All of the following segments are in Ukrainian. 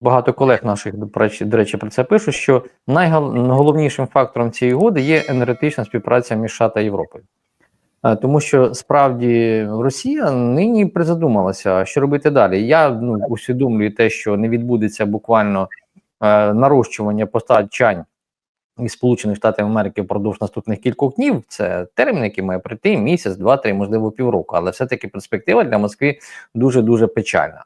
багато колег наших, до речі, про це пишуть, що найголовнішим фактором цієї угоди є енергетична співпраця між США та Європою. Е, Тому що справді Росія нині призадумалася, що робити далі. Я ну, усвідомлюю те, що не відбудеться буквально е, нарощування постачань із Сполучених Штатів Америки впродовж наступних кількох днів. Це термін, який має прийти місяць, два-три, можливо, півроку. Але все-таки перспектива для Москви дуже дуже печальна.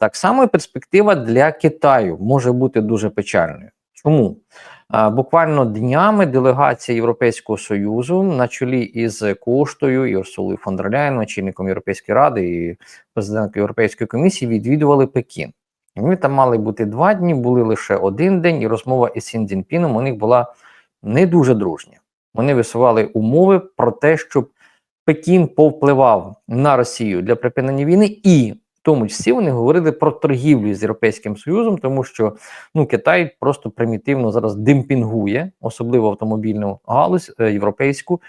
Так само і перспектива для Китаю може бути дуже печальною. Чому? Буквально днями делегація Європейського Союзу на чолі із Коштою і Урсулою фон дер Ляєн, Європейської ради і президенткою Європейської комісії, відвідували Пекін. Вони там мали бути два дні, були лише один день, і розмова із Сін Цзіньпіном у них була не дуже дружня. Вони висували умови про те, щоб Пекін повпливав на Росію для припинення війни, і тому числі вони говорили про торгівлю з Європейським Союзом, тому що ну Китай просто примітивно зараз демпінгує, особливо автомобільну галузь е, європейську,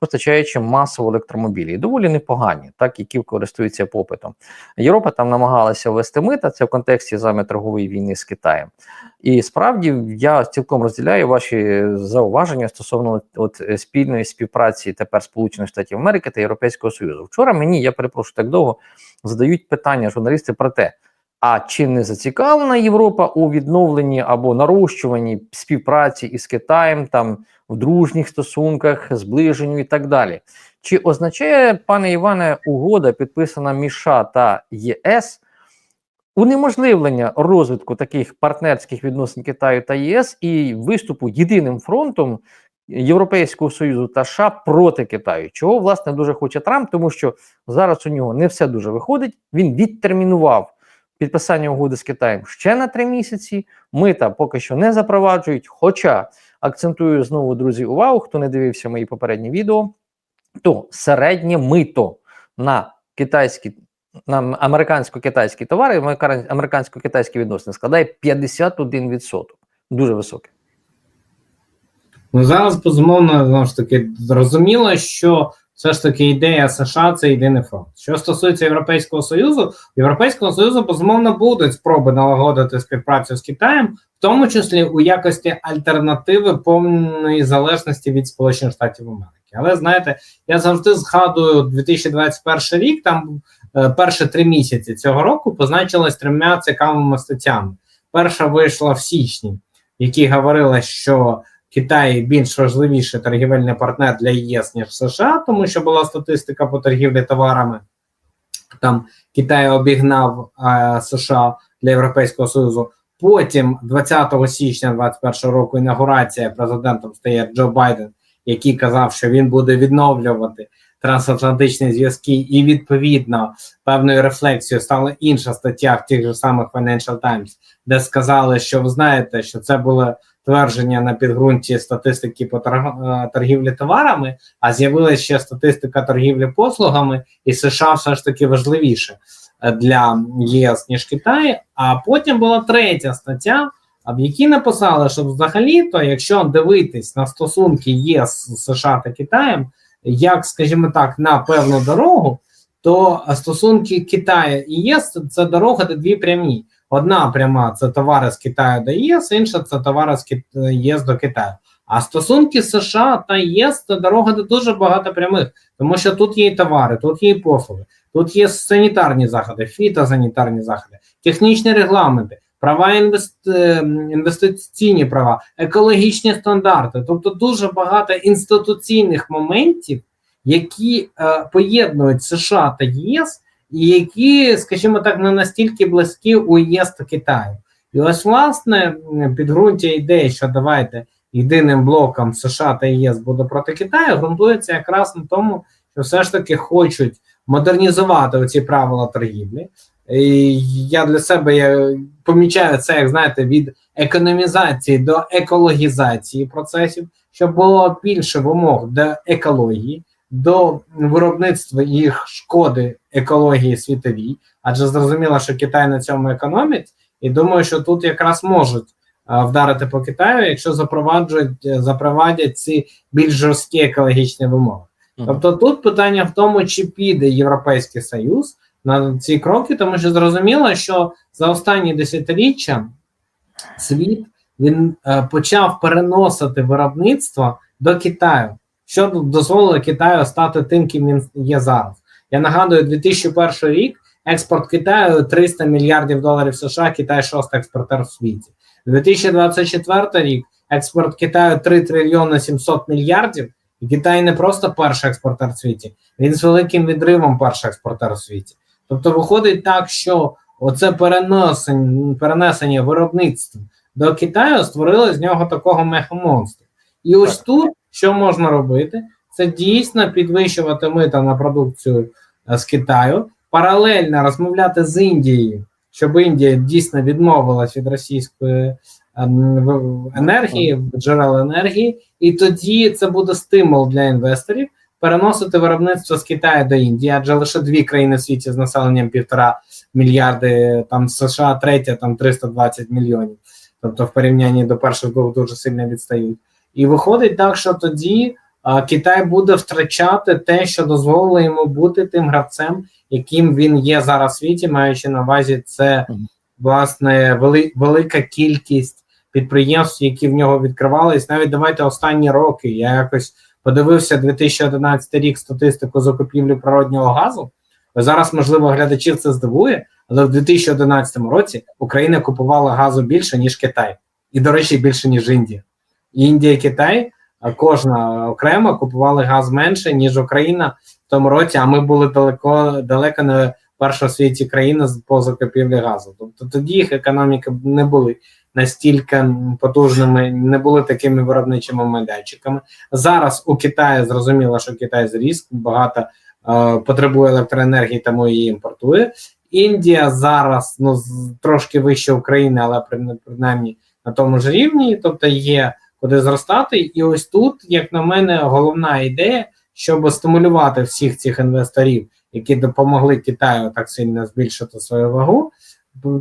постачаючи масово електромобілі. І доволі непогані, так які користуються попитом. Європа там намагалася ввести мита, це в контексті саме торгової війни з Китаєм. І справді я цілком розділяю ваші зауваження стосовно от, е, спільної співпраці тепер Сполучених Штатів Америки та Європейського Союзу. Вчора мені я перепрошую так довго задають питання журналісти про те. А чи не зацікавлена Європа у відновленні або нарощуванні співпраці із Китаєм там в дружніх стосунках, зближенню і так далі? Чи означає, пане Іване, угода, підписана між США та ЄС, унеможливлення розвитку таких партнерських відносин Китаю та ЄС і виступу єдиним фронтом Європейського Союзу та США проти Китаю, чого власне дуже хоче Трамп, тому що зараз у нього не все дуже виходить. Він відтермінував підписання угоди з Китаєм ще на три місяці. Мита поки що не запроваджують. Хоча акцентую знову, друзі, увагу, хто не дивився мої попередні відео, то середнє мито на китайські. На американсько-китайські товари, американсько-китайські відносини складає 51%. Дуже високе. Ну зараз безумовно знову ж таки зрозуміло, що все ж таки ідея США це єдиний фронт. Що стосується Європейського Союзу, Європейського Союзу безумовно будуть спроби налагодити співпрацю з Китаєм, в тому числі у якості альтернативи повної залежності від Сполучених Штатів Америки. Але знаєте, я завжди згадую 2021 рік. Там перші три місяці цього року позначились трьома цікавими статтями. Перша вийшла в січні, в якій говорила, що Китай більш важливіший торгівельний партнер для ЄС ніж США, тому що була статистика по торгівлі товарами. Там Китай обігнав а, США для Європейського Союзу. Потім, 20 січня 2021 року, інаугурація президентом стає Джо Байден, який казав, що він буде відновлювати трансатлантичні зв'язки, і відповідно певною рефлексією стала інша стаття в тих же самих Financial Times, де сказали, що ви знаєте, що це було твердження на підґрунті статистики по торгівлі товарами, а з'явилася ще статистика торгівлі послугами, і США все ж таки важливіше для ЄС ніж Китай. А потім була третя стаття, в якій написали, що взагалі-то, якщо дивитись на стосунки ЄС США та Китаєм, як, скажімо так, на певну дорогу, то стосунки Китаю і ЄС це дорога де дві прямі. Одна пряма це товари з Китаю до ЄС, інша це товари з ЄС до Китаю. А стосунки США та ЄС це дорога де дуже багато прямих, тому що тут є і товари, тут є і послуги, тут є санітарні заходи, фітосанітарні заходи, технічні регламенти, права інвест... інвестиційні права, екологічні стандарти. Тобто дуже багато інституційних моментів, які е, поєднують США та ЄС і які, скажімо так, не настільки близькі у ЄС та Китаю. І ось власне підґрунтя ідеї, що давайте єдиним блоком США та ЄС буде проти Китаю, ґрунтується якраз на тому, що все ж таки хочуть модернізувати оці правила торгівлі. І Я для себе я помічаю це, як знаєте, від економізації до екологізації процесів, щоб було більше вимог до екології до виробництва їх шкоди екології світовій, адже зрозуміло, що Китай на цьому економить, і думаю, що тут якраз можуть а, вдарити по Китаю, якщо запроваджують запровадять ці більш жорсткі екологічні вимоги. Тобто тут питання в тому, чи піде Європейський Союз на ці кроки, тому що зрозуміло, що за останні десятиріччя світ він е, почав переносити виробництво до Китаю, що дозволило Китаю стати тим, ким він є зараз. Я нагадую, 2001 рік експорт Китаю 300 мільярдів доларів США, Китай шостий експортер в світі. 2024 рік експорт Китаю 3 трильйони 700 мільярдів. І Китай не просто перший експортер в світі, він з великим відривом перший експортер у світі. Тобто виходить так, що оце перенесення, перенесення виробництва до Китаю створило з нього такого меха-монстру. І ось тут що можна робити? Це дійсно підвищувати мита на продукцію е, з Китаю, паралельно розмовляти з Індією, щоб Індія дійсно відмовилась від російської ем, енергії, джерел енергії, і тоді це буде стимул для інвесторів переносити виробництво з Китаю до Індії, адже лише дві країни в світі з населенням півтора мільярди, там США третя, там 320 мільйонів. Тобто, в порівнянні до перших двох дуже сильно відстають. І виходить так, що тоді а, Китай буде втрачати те, що дозволило йому бути тим гравцем, яким він є зараз в світі, маючи на увазі це власне вели, велика кількість підприємств, які в нього відкривались. Навіть давайте останні роки. Я якось подивився 2011 рік статистику закупівлі природнього газу. Зараз, можливо, глядачів це здивує, але в 2011 році Україна купувала газу більше, ніж Китай, і, до речі, більше, ніж Індія. Індія і Китай, кожна окремо купували газ менше, ніж Україна в тому році, а ми були далеко далеко не перша в світі країна по закупівлі газу. Тобто тоді їх економіки не були настільки потужними, не були такими виробничими майданчиками. Зараз у Китаї зрозуміло, що Китай зріс, багато е, потребує електроенергії, тому її імпортує. Індія зараз ну трошки вище України, але при- принаймні на тому ж рівні, тобто є куди зростати. І ось тут, як на мене, головна ідея, щоб стимулювати всіх цих інвесторів, які допомогли Китаю так сильно збільшити свою вагу,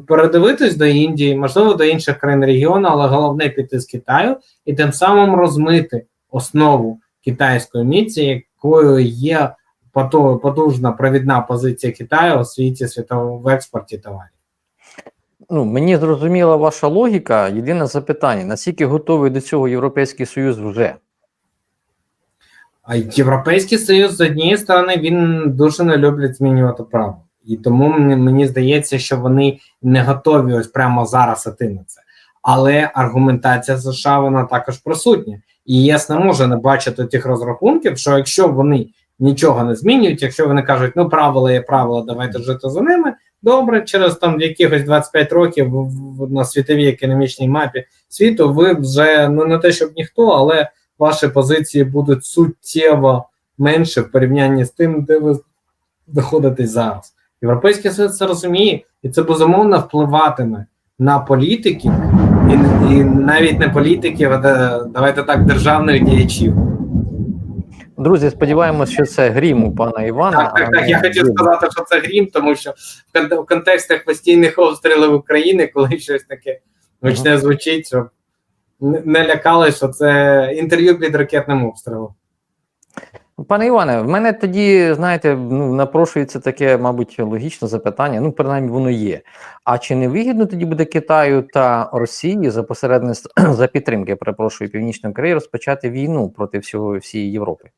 передивитись до Індії, можливо, до інших країн регіону, але головне піти з Китаю і тим самим розмити основу китайської міці, якою є потужна провідна позиція Китаю у світі світового в експорті товарів. Ну, мені зрозуміла ваша логіка. Єдине запитання: наскільки готовий до цього Європейський Союз вже? А Європейський Союз з однієї сторони він дуже не люблять змінювати право, і тому мені, мені здається, що вони не готові ось прямо зараз іти на це. Але аргументація США вона також присутня. І ЄС не може не бачити тих розрахунків, що якщо вони нічого не змінюють, якщо вони кажуть, ну правила є правила, давайте жити за ними. Добре, через там якихось 25 років на світовій економічній мапі світу ви вже ну не те, щоб ніхто, але ваші позиції будуть суттєво менше в порівнянні з тим, де ви знаходитесь зараз. Європейський Союз це розуміє, і це безумовно впливатиме на політиків, і, і навіть не політиків, а давайте так, державних діячів. Друзі, сподіваємося, що це грім у пана Івана. Так, так, так. Я хотів сказати, що це грім, тому що в кон- контекстах постійних обстрілів України, коли щось таке гучне звучить, щоб не- не лякали, що це інтерв'ю під ракетним обстрілом. Пане Іване, в мене тоді, знаєте, ну, напрошується таке, мабуть, логічне запитання. Ну, принаймні, воно є. А чи не вигідно тоді буде Китаю та Росії за посередництво за підтримки, перепрошую, Північної Кореї розпочати війну проти всього всієї Європи?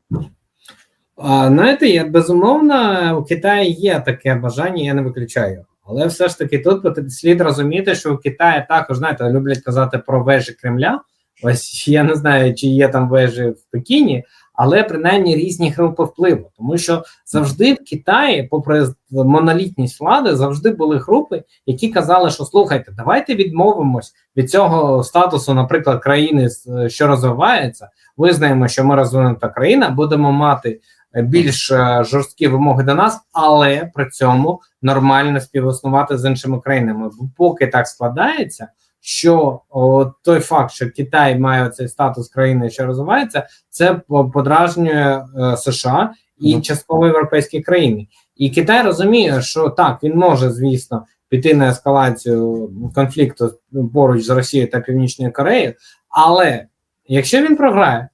А, знаєте, я безумовно, у Китаї є таке бажання, я не виключаю. Але все ж таки тут слід розуміти, що у Китаї також, знаєте, люблять казати про вежі Кремля. Ось я не знаю, чи є там вежі в Пекіні, але принаймні різні групи впливу. Тому що завжди в Китаї, попри монолітність влади, завжди були групи, які казали, що слухайте, давайте відмовимось від цього статусу, наприклад, країни, що розвивається. Визнаємо, що ми розвинута країна, будемо мати більш е, жорсткі вимоги до нас, але при цьому нормально співіснувати з іншими країнами. Бо поки так складається, що о, той факт, що Китай має цей статус країни, що розвивається, це подражнює е, США і Мгм. частково європейські країни. І Китай розуміє, що так він може, звісно, піти на ескалацію конфлікту поруч з Росією та Північною Кореєю, але якщо він програє,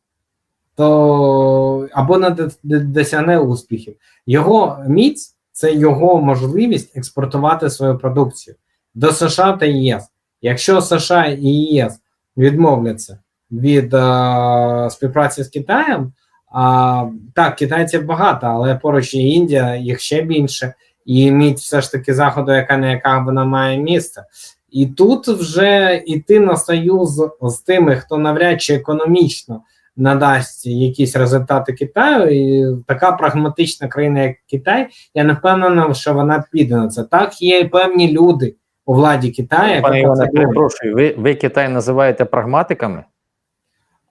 то або не досягне успіхів, його міць це його можливість експортувати свою продукцію до США та ЄС. Якщо США і ЄС відмовляться від е, співпраці з Китаєм, а, так, китайців багато, але поруч є Індія, їх ще більше, і мідь все ж таки заходу, яка не яка вона має місце. І тут вже йти на союз з тими, хто навряд чи економічно надасть якісь результати Китаю, і така прагматична країна, як Китай, я не впевнена, що вона піде на це. Так, є певні люди у владі Китаю, Пане Іване, перепрошую, ви, ви Китай називаєте прагматиками?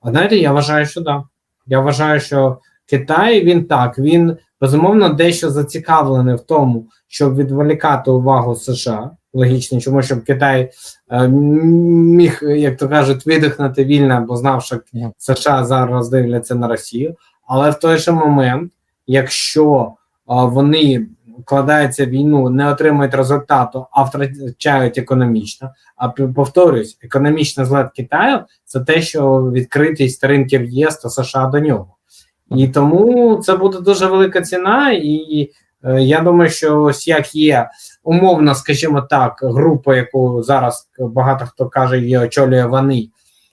Знаєте, я вважаю, що да. Я вважаю, що Китай він так, він безумовно дещо зацікавлений в тому, щоб відволікати увагу США. Логічно, чому щоб Китай е, міг, як то кажуть, видихнути вільно, бо знав, що США зараз дивляться на Росію. Але в той же момент, якщо е, вони вкладаються в війну, не отримують результату, а втрачають економічно. А повторюсь, економічний злет Китаю це те, що відкритість ринків ЄС та США до нього. І тому це буде дуже велика ціна, і е, я думаю, що ось як є умовно, скажімо так, група, яку зараз багато хто каже, її очолює вони,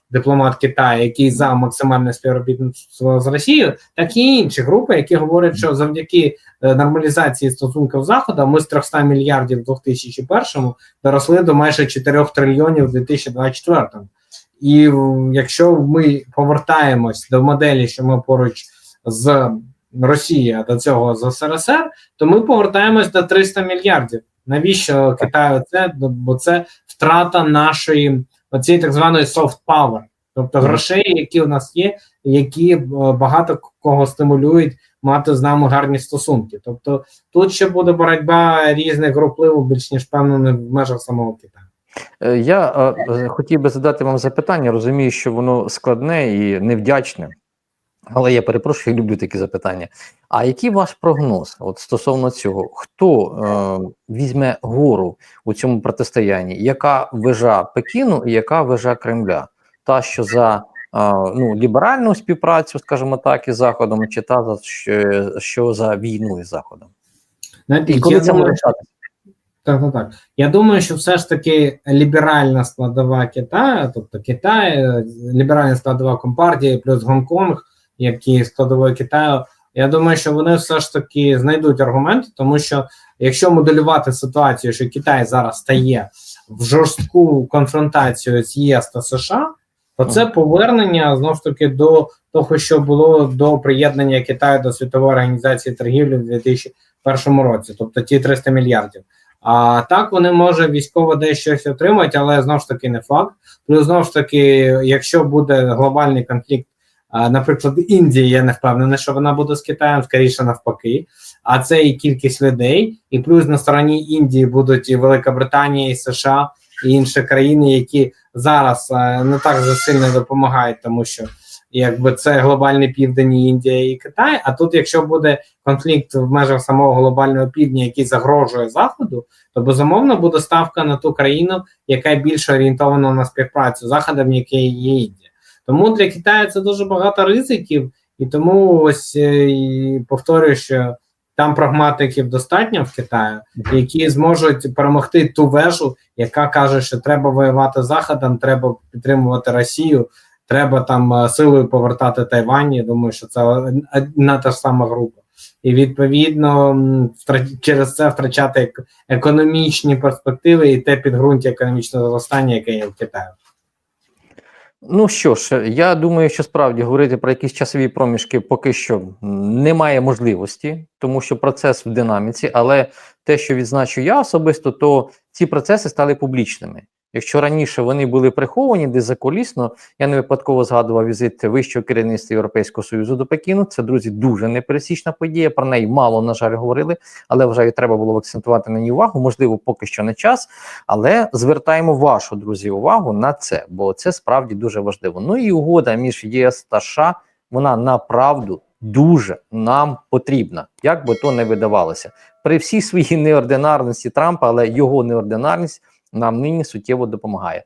дипломат Китаю, який за максимальне співробітництво з Росією, так і інші групи, які говорять, що завдяки е, нормалізації стосунків з Заходом ми з 300 мільярдів в 2001 доросли до майже 4 трильйонів в 2024. І якщо ми повертаємось до моделі, що ми поруч з Росією, до цього з СРСР, то ми повертаємось до 300 мільярдів. Навіщо Китаю це? Бо це втрата нашої оцієї так званої soft power, тобто грошей, які у нас є, які е, багато кого стимулюють мати з нами гарні стосунки. Тобто тут ще буде боротьба різних груп впливу, більш ніж певно, в межах самого Китаю. Е, Я е, е, хотів би задати вам запитання. Розумію, що воно складне і невдячне, але я перепрошую, люблю такі запитання. А який ваш прогноз от стосовно цього? Хто е, візьме гору у цьому протистоянні? Яка вежа Пекіну і яка вежа Кремля? Та, що за е, ну, ліберальну співпрацю, скажімо так, із Заходом, чи та за що, що за війну із Заходом? Знаєте, І коли я це думаю, статися? Так, так, так. Я думаю, що все ж таки ліберальна складова Китаю, тобто Китай, ліберальна складова Компартії, плюс Гонконг, як і складовою Китаю. Я думаю, що вони все ж таки знайдуть аргументи, тому що якщо моделювати ситуацію, що Китай зараз стає в жорстку конфронтацію з ЄС та США, то це повернення знову ж таки до того, що було до приєднання Китаю до світової організації торгівлі в 2001 році, тобто ті 300 мільярдів. А так вони може військово десь щось отримають, але знову ж таки не факт. Плюс знову ж таки, якщо буде глобальний конфлікт, наприклад, Індії, я не впевнений, що вона буде з Китаєм, скоріше навпаки. А це і кількість людей, і плюс на стороні Індії будуть і Велика Британія, і США, і інші країни, які зараз е, не так же сильно допомагають, тому що якби це глобальний південь, Індія і Китай. А тут, якщо буде конфлікт в межах самого глобального півдня, який загрожує заходу, то безумовно буде ставка на ту країну, яка більше орієнтована на співпрацю заходом, який є Індія. Тому для Китаю це дуже багато ризиків, і тому ось е, і повторюю, що там прагматиків достатньо в Китаю, які зможуть перемогти ту вежу, яка каже, що треба воювати з заходом, треба підтримувати Росію. Треба там е, силою повертати Тайвань. Я думаю, що це одна та ж сама група. І відповідно через це втрачати економічні перспективи і те підґрунтя економічного зростання, яке є в Китаю. Ну що ж, я думаю, що справді говорити про якісь часові проміжки поки що немає можливості, тому що процес в динаміці. Але те, що відзначу я особисто, то ці процеси стали публічними. Якщо раніше вони були приховані десь закулісно, я не випадково згадував візит вищого керівництва Європейського Союзу до Пекіну. Це друзі дуже непересічна подія. Про неї мало на жаль говорили, але вважаю, треба було акцентувати на ній увагу. Можливо, поки що не час, але звертаємо вашу друзі увагу на це, бо це справді дуже важливо. Ну і угода між ЄС та США, вона направду дуже нам потрібна, як би то не видавалося. При всій своїй неординарності Трампа, але його неординарність нам нині суттєво допомагає.